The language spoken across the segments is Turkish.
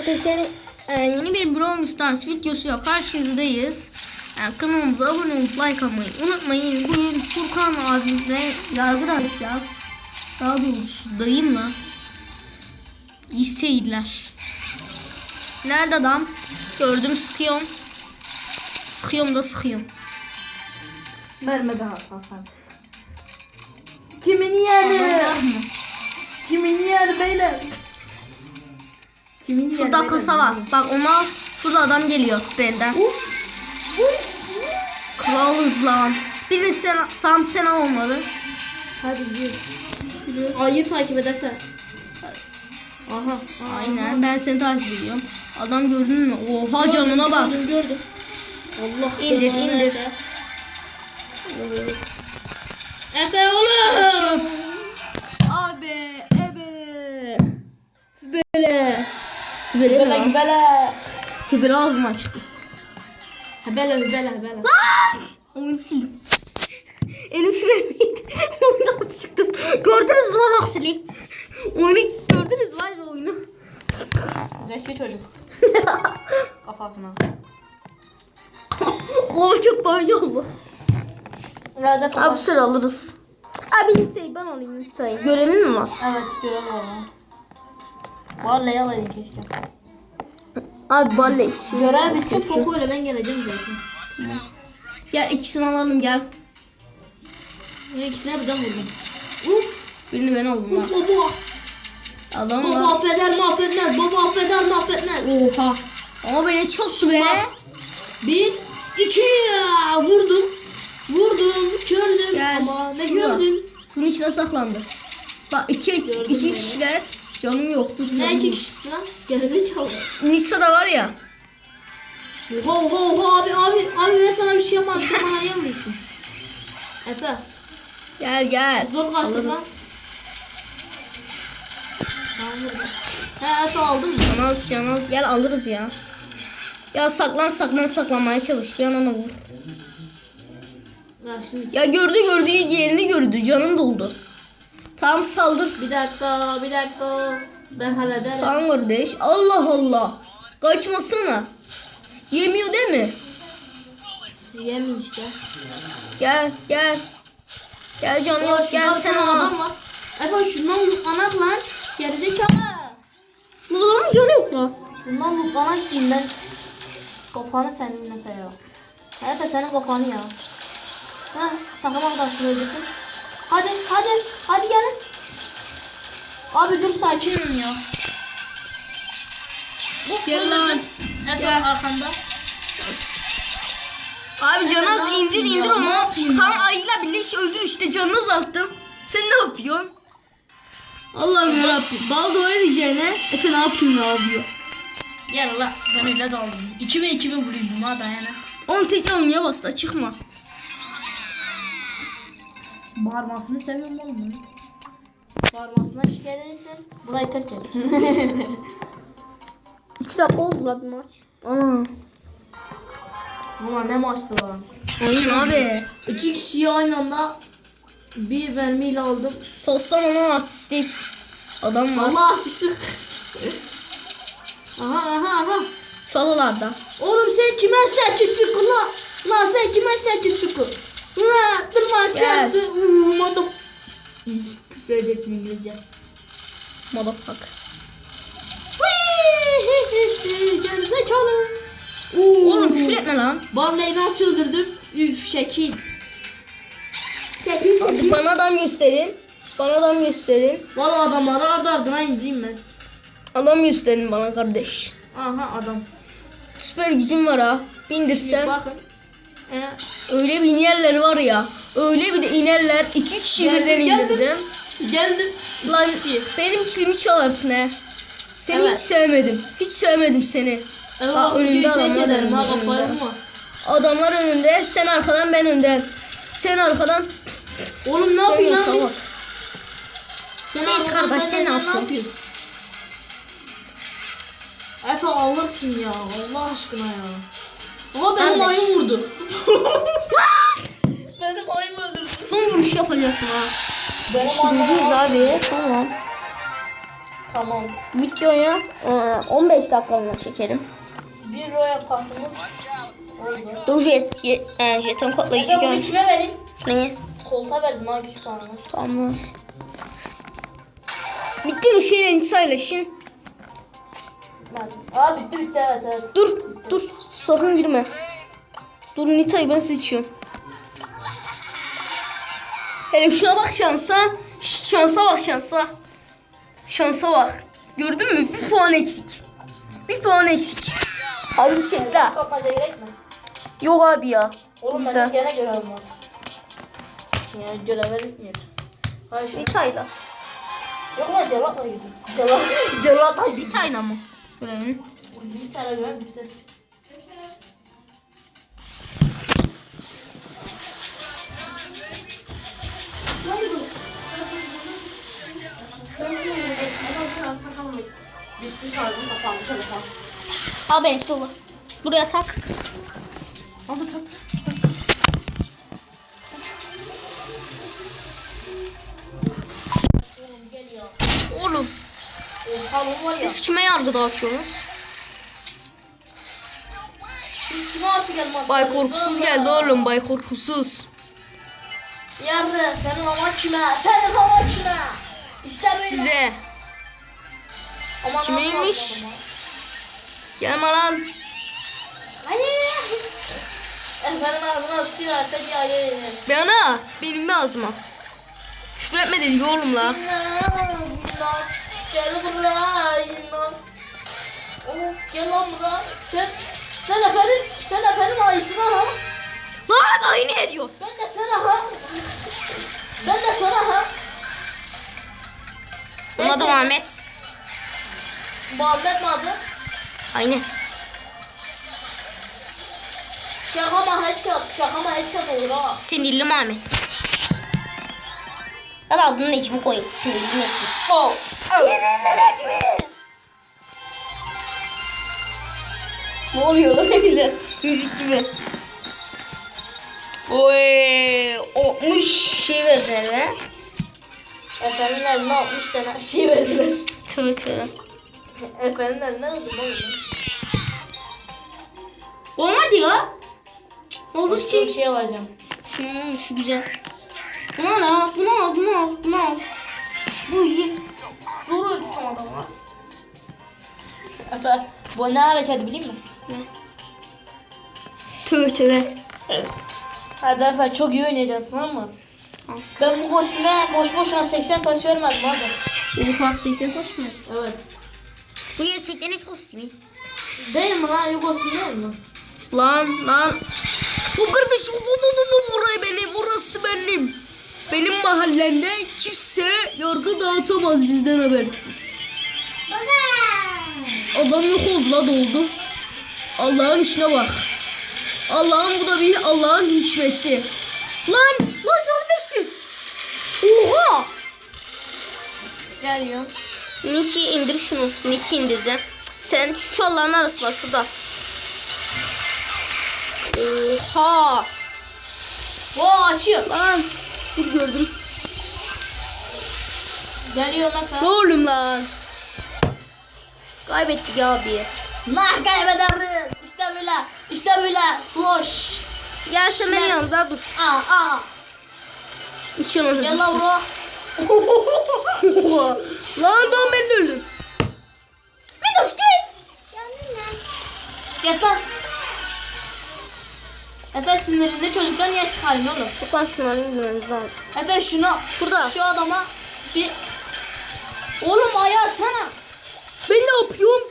Arkadaşlar e, yeni bir Brawl Stars videosuyla karşınızdayız. Yani kanalımıza abone olup like atmayı unutmayın. Bugün Furkan abimle yargı yapacağız. Daha doğrusu dayımla. İyi seyirler. Nerede adam? Gördüm sıkıyorum. Sıkıyorum da sıkıyorum. Verme daha Hasan. Kimin yeri? Kimin yeri beyler? Kimin? Şurada kasa var. Bak ona şurada adam geliyor benden. Uf. Uf. Kral hızlan. Biri sen, Sam sen olmalı. Hadi gir. Ayı takip edersen. Aha. aha. Aynen ben seni takip ediyorum. Adam gördün mü? Oha canına bak. Gördüm gördüm. Allah İndir, indir. Efe. Oğlum. Abi ebele. Böyle. Hübele hübele. Hübele ağzıma çıktı. Hübele hübele hübele. Oyunu sildim. Elim süremeydi. Oyunu çıktım. Gördünüz mü lan aksiliği? Oyunu gördünüz vay be oyunu. Zeki çocuk. Kafasına. o çok banyo oldu. Abi sıra alırız. Abi liseyi ben alayım liseyi. Görevin mi var? Evet görev var. Vallahi alayım keşke. Abi balle işi. Görev bitsin Poco ile ben geleceğim zaten. Gel ikisini alalım gel. Ya ikisine birden vurdum. Uf. Birini ben aldım lan. Uf baba. Adam Baba var. affeder mi affetmez. Baba affeder mi affetmez. Oha. Ama beni çoktu be. Bir, iki, vurdum. Vurdum, gördüm. Gel, Ama ne şurada. gördün? Şunun içine saklandı. Bak iki, Gördüm iki beni. kişiler. Canım yoktu. Ne canım iki kişisin lan? Gerizekalı. Nisa da var ya. Oha oha oha abi abi abi ben sana bir şey yapmadım. Sen bana yemiyorsun. Efe. Gel gel. Zor kaçtık vurdum. He Efe aldın mı? Canaz canaz gel alırız ya. Ya saklan saklan saklanmaya çalış. Bir an ona vur. Ya şimdi Ya gördü gördü yerini gördü. Canım doldu. Tamam saldır. bir dakika bir dakika. Ben hallederim. Tamam kardeş. Allah Allah. Kaçmasana. Yemiyor değil mi? Yemin işte. Gel gel. Gel canı Ya gel sen al. adam var. Efe şundan lootlanak lan. Gerizekalı. Bunların canı yok lan. Bundan lootlanak diyeyim ben. Kafanı senin Efe ya. Efe senin kafanı ya. Ha, takım arkadaşını öldürdün. Hadi hadi hadi gelin. Abi dur sakin olun ya. Uf öldürdüm. Efe arkanda. Abi canaz indir indir ya, onu. Tam ya? ayıyla birleş öldür işte canını azalttım. Sen ne yapıyorsun? Allah'ım yarabbim. Bal dua edeceğine Efe ne yapayım ne yapıyor? Gel la ben öyle daldım. 2000 2000 vuruyorum ha dayana. Onu tekrar oynaya bastı çıkma. Bağırmasını seviyorum oğlum bunu. Bağırmasına şikayet edersen burayı terk et. 2 dakika oldu la bir maç. Aa. Ama ne maçtı lan. Oyun abi. İki kişiyi aynı anda bir mermiyle aldım. Tostan onun artistik. Adam var. Allah sıçtık. aha aha aha. Şalalarda. Oğlum sen kime şarkı şıkı la? La sen kime şarkı şıkı? Gel. çarptı. Umadım. Küfür edecek mi İngilizce? Motherfucker. Gerizekalı. Oğlum küfür etme lan. Barley'i nasıl öldürdüm? Üf şekil. Şekil şekil. Bana adam gösterin. Bana adam gösterin. Valla adamları ardı ardına indireyim ben. Adam gösterin bana kardeş. Aha adam. Süper gücüm var ha. Bindirsen. Bakın. Ee, Öyle bir inerler var ya. Öyle bir de inerler. İki kişi Geldim, birden geldim. indirdim. geldim. Lan kişi. benim kilimi çalarsın he. Seni Evet. hiç sevmedim. Hiç sevmedim seni. Evet, Aa, önünde videoyu adam terk var, ederim ha önünde, önünde. Adamlar önünde, sen arkadan ben önden. Sen arkadan Oğlum ne yapıyorsun lan biz? Sen Hiç kardeş, sen ne yapıyorsun? Efe alırsın ya Allah aşkına ya. Ama benim Kardeş. ayım vurdu. benim ayım öldürdü. son vuruş yapacaksın ha. Benim Birinciyiz abi. Tamam. Tamam. Videoyu e, 15 dakikalığına çekelim. Bir roya parfümü oldu. Dur jet, jet, e, jeton kodlayıcı gör. kime vereyim? Ne? Koltuğa verdim ha küçük tane. Tamam. Bitti mi şeyle paylaşın? Verdim. Aa bitti bitti evet evet. Dur, dur. Sakın girme. Dur Nita'yı ben seçiyorum. Hele şuna bak şansa. Şansa bak şansa. Şansa bak. Gördün mü? Bir puan eksik. Bir puan eksik. Hadi çek la. Kapmaca gerek mi? Yok abi ya. Oğlum benim gene görevim var. Ya. Hayır şu. Nita'yla. Yok lan cevatla girdim. Cevat. Cevatla girdim. Nita'yla mı? Görevin. Bir tane görev bitti. Bitti şarjım kapandı telefon. Al benimki dolu. Buraya tak. Da tak. Oğlum Oha bu var ya. siz kime yargı dağıtıyorsunuz? Biz kime artık elmas Bay korkusuz geldi oğlum. Bay korkusuz. Yarın senin ama kime? Senin ama kime? İşte böyle. Size. Ama Kimeymiş? Gelme lan. Hayır. Efendim ağzına sıçıyor. Seci ayı. Bana. Benim ağzıma. Küfür etme dedik oğlum la. Gel buraya. Of gel lan buraya. Sen, sen efendim, sen efendim ayısına ha. Lan aynı ediyor. Ben de sana ha. Ben de sana ha. Onun adı Ben- Muhammed. Mi adı? Aynı. Şaka mı headshot, şaka mı headshot olur ha. Sinirli Muhammed. Hadi adını Necmi koyayım. Sinirli Necmi. Oh. Ne oluyor lan öyle? Müzik gibi. Oy, olmuş şey verdiler be. Efendim eline 60 tane şey verdiler. Tövbe tövbe. Efendim eline ne oldu? Ne? Olmadı ya. Oldu Başka ki. bir şey alacağım. Hmm, şu güzel. Bunu al ya. Bunu al, bunu al, bunu al. Bu iyi. Zor ölçü tam adamlar. Efe, bu ne hareketi bileyim mi? Tövbe tövbe. Hadi Efe çok iyi oynayacağız tamam mı? Ben bu kostüme boş boşuna 80 taş vermedim hadi. Benim bak 80 taş mı? Evet. Bu gerçekten ne kostümü? Değil mi lan? Yok kostüm değil mi? Lan lan. O kardeşim bu bu bu bu burayı benim burası benim. Benim mahallemde kimse yargı dağıtamaz bizden habersiz. Adam yok oldu la doldu. Allah'ın işine bak. Allah'ın bu da bir Allah'ın hikmeti. Lan lan can 500. Oha. Geliyor. Niki indir şunu. Niki indirdi. Sen şu Allah'ın arasına şurada. Oha. Bu açıyor. Lan. Dur gördüm. Geliyor. Ne oğlum lan? Kaybettik abi. Nah kaybederiz. İşte böyle. İşte böyle. Flush. Gel sen benim yanımda dur. Aa aa. İki yıl Gel lan bro. Lan lan ben de öldüm. Midos git. Lan. Efe sinirinde çocuklar niye çıkarıyorsun oğlum? Yok lan şunları indirmemiz lazım. Efe şunu Şurada. şu adama bir Oğlum ayağı sana. Ben ne yapıyorum?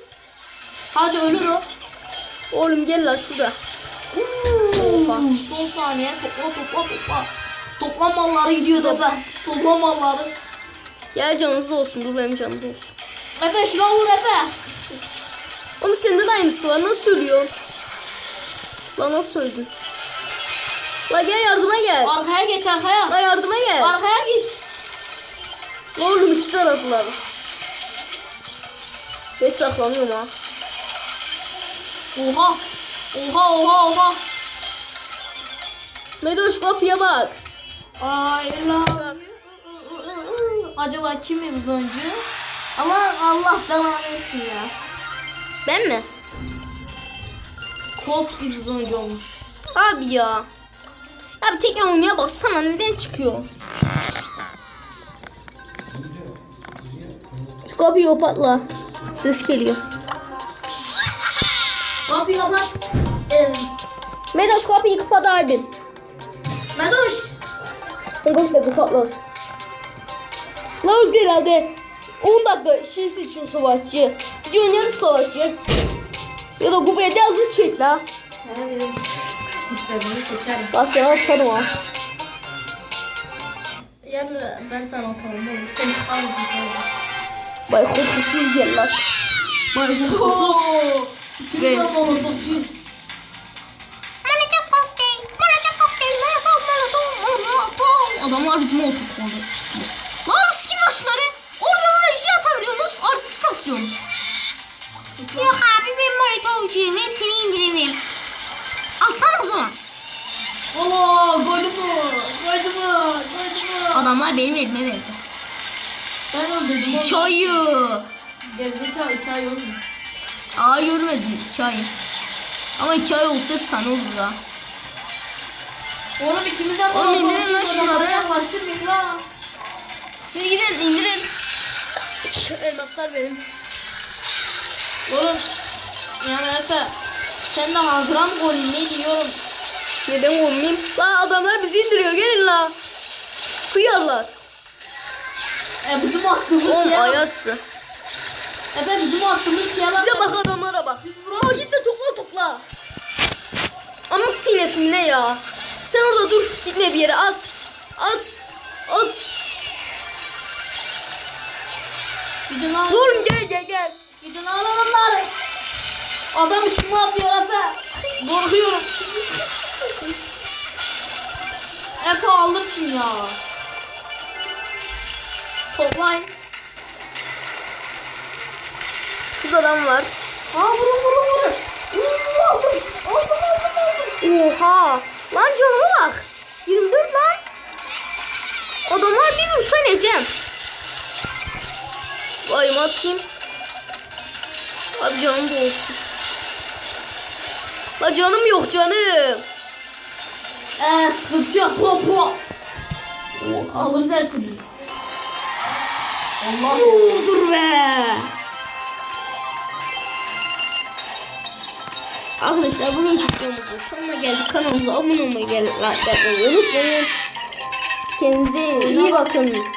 Hadi ölür o. Oğlum gel lan şurada. Oha. Son saniye topla topla topla. Toplam malları gidiyor Efe. Toplam malları. Gel canınız olsun. Dur benim canım olsun. Efe şuna vur Efe. Oğlum sende de aynısı var. Nasıl ölüyorsun? Lan nasıl öldün? La gel yardıma gel. Arkaya geç arkaya. La yardıma gel. Arkaya git. Oğlum iki taraflar. Ben saklanıyorum ha. Oha. Oha oha oha. Medoş kapıya bak. Ay lan. Acaba kimiz oyuncu? Ama Allah belanı versin ya. Ben mi? Colt gibi oyuncu olmuş. Abi ya. Ya bir tekrar oynaya bassana neden çıkıyor? Şu kapıyı kapatla. Ses geliyor. Kapıyı kapat. Ee, Medoş kapıyı kapat abim. Medoş. Medoş da kapatlar. Lan herhalde 10 dakika şey seçiyor savaşçı. Gidiyorsun yarı savaşçı. Ya da kupaya da hazır çek la. Ben sana atarım ha. Yani ben sana atarım oğlum. Sen çıkarmadın. Bay korkusuz gel lan. Bay korkusuz. Ve- Molotov kokteyl, molotov kokteyl, molotov, molotov, molotov. Adamlar bizim oturup Mu? Mu? Adamlar benim elime verdi. Ben öldürdüm oğlum. Çayı. Gerizekalı iki ay oldu. Aa görmedim iki ay. Ama iki ay olsa efsane olur ha. Oğlum ikimizden Oğlum indirin lan şunları. Lan. Siz gidin indirin. Elmaslar benim. Oğlum. Yani Efe. Sen de hazıra mı koyayım ne diyorum? Neden olmayayım? La adamlar bizi indiriyor gelin la. Kıyarlar. E bizim attığımız Oğlum bak. ayattı. Efe bizim attığımız şeye bak. Bize bak adamlara bak. Aa git de topla topla. Amık tinefim ne ya? Sen orada dur. Gitme bir yere at. At. At. Gidin al. Oğlum gel gel gel. Gidin al onları. Adam işimi yapıyor Efe. Korkuyorum. Efe alırsın ya. Toplayın. Şurada adam var. Aa vurun vurun vurun. Vurun, Aldım aldım aldım aldım. Oha. Lan canıma bak. 24 lan. Adamlar bir vursa necem. Vay atayım. Abi canım da olsun. La canım yok canım. Eee sıkıntı yok. Alırız her türlü. Allah. Dur be. Arkadaşlar bugün videomuzun sonuna geldik. Kanalımıza abone olmayı, like atmayı unutmayın. Kendinize iyi bakın.